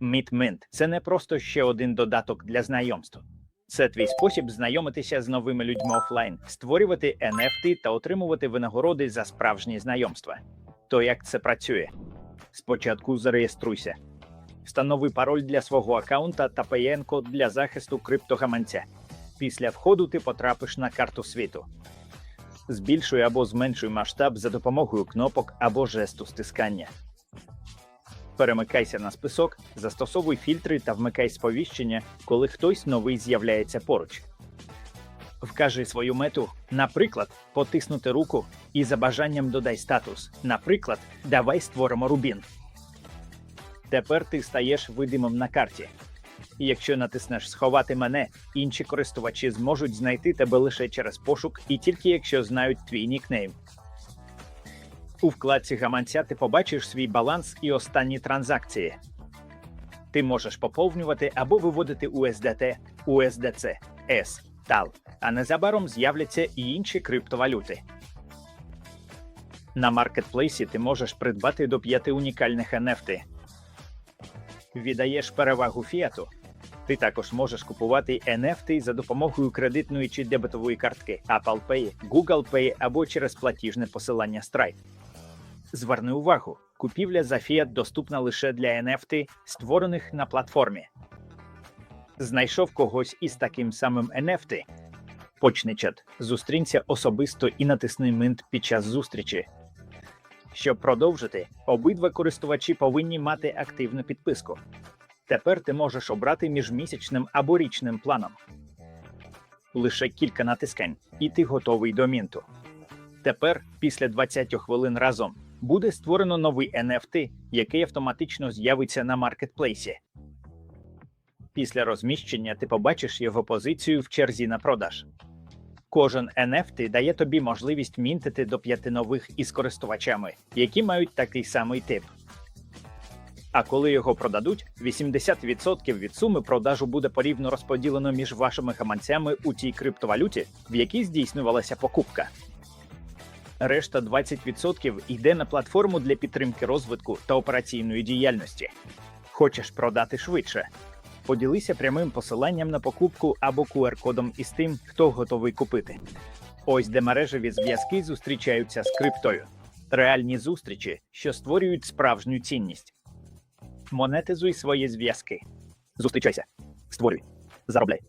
MeetMint – це не просто ще один додаток для знайомств. Це твій спосіб знайомитися з новими людьми офлайн, створювати NFT та отримувати винагороди за справжні знайомства. То як це працює? Спочатку зареєструйся. Встанови пароль для свого аккаунта та PN-код для захисту криптогаманця. Після входу ти потрапиш на карту світу. Збільшуй або зменшуй масштаб за допомогою кнопок або жесту стискання. Перемикайся на список, застосовуй фільтри та вмикай сповіщення, коли хтось новий з'являється поруч. Вкажи свою мету, наприклад, потиснути руку і за бажанням додай статус. Наприклад, давай створимо рубін. Тепер ти стаєш видимим на карті. Якщо натиснеш Сховати мене, інші користувачі зможуть знайти тебе лише через пошук і тільки якщо знають твій нікнейм. У вкладці гаманця ти побачиш свій баланс і останні транзакції. Ти можеш поповнювати або виводити USDT, USDC, S, TAL, а незабаром з'являться і інші криптовалюти. На маркетплейсі ти можеш придбати до 5 унікальних NFT. Віддаєш перевагу фіату. Ти також можеш купувати NFT за допомогою кредитної чи дебетової картки Apple Pay, Google Pay або через платіжне посилання Stripe. Зверни увагу, купівля за фіат доступна лише для NFT, створених на платформі. Знайшов когось із таким самим NFT? Почни чат, зустрінься особисто і натисни Mint під час зустрічі. Щоб продовжити, обидва користувачі повинні мати активну підписку. Тепер ти можеш обрати між місячним або річним планом. Лише кілька натискань, і ти готовий до мінту. Тепер, після 20 хвилин разом, буде створено новий NFT, який автоматично з'явиться на маркетплейсі. Після розміщення ти побачиш його позицію в черзі на продаж. Кожен NFT дає тобі можливість мінтити до п'яти нових із користувачами, які мають такий самий тип. А коли його продадуть, 80% від суми продажу буде порівно розподілено між вашими гаманцями у тій криптовалюті, в якій здійснювалася покупка. Решта 20% йде на платформу для підтримки розвитку та операційної діяльності. Хочеш продати швидше? Поділися прямим посиланням на покупку або QR-кодом із тим, хто готовий купити. Ось де мережеві зв'язки зустрічаються з криптою. Реальні зустрічі, що створюють справжню цінність. Монетизуй свої зв'язки. Зустрічайся, створюй, заробляй.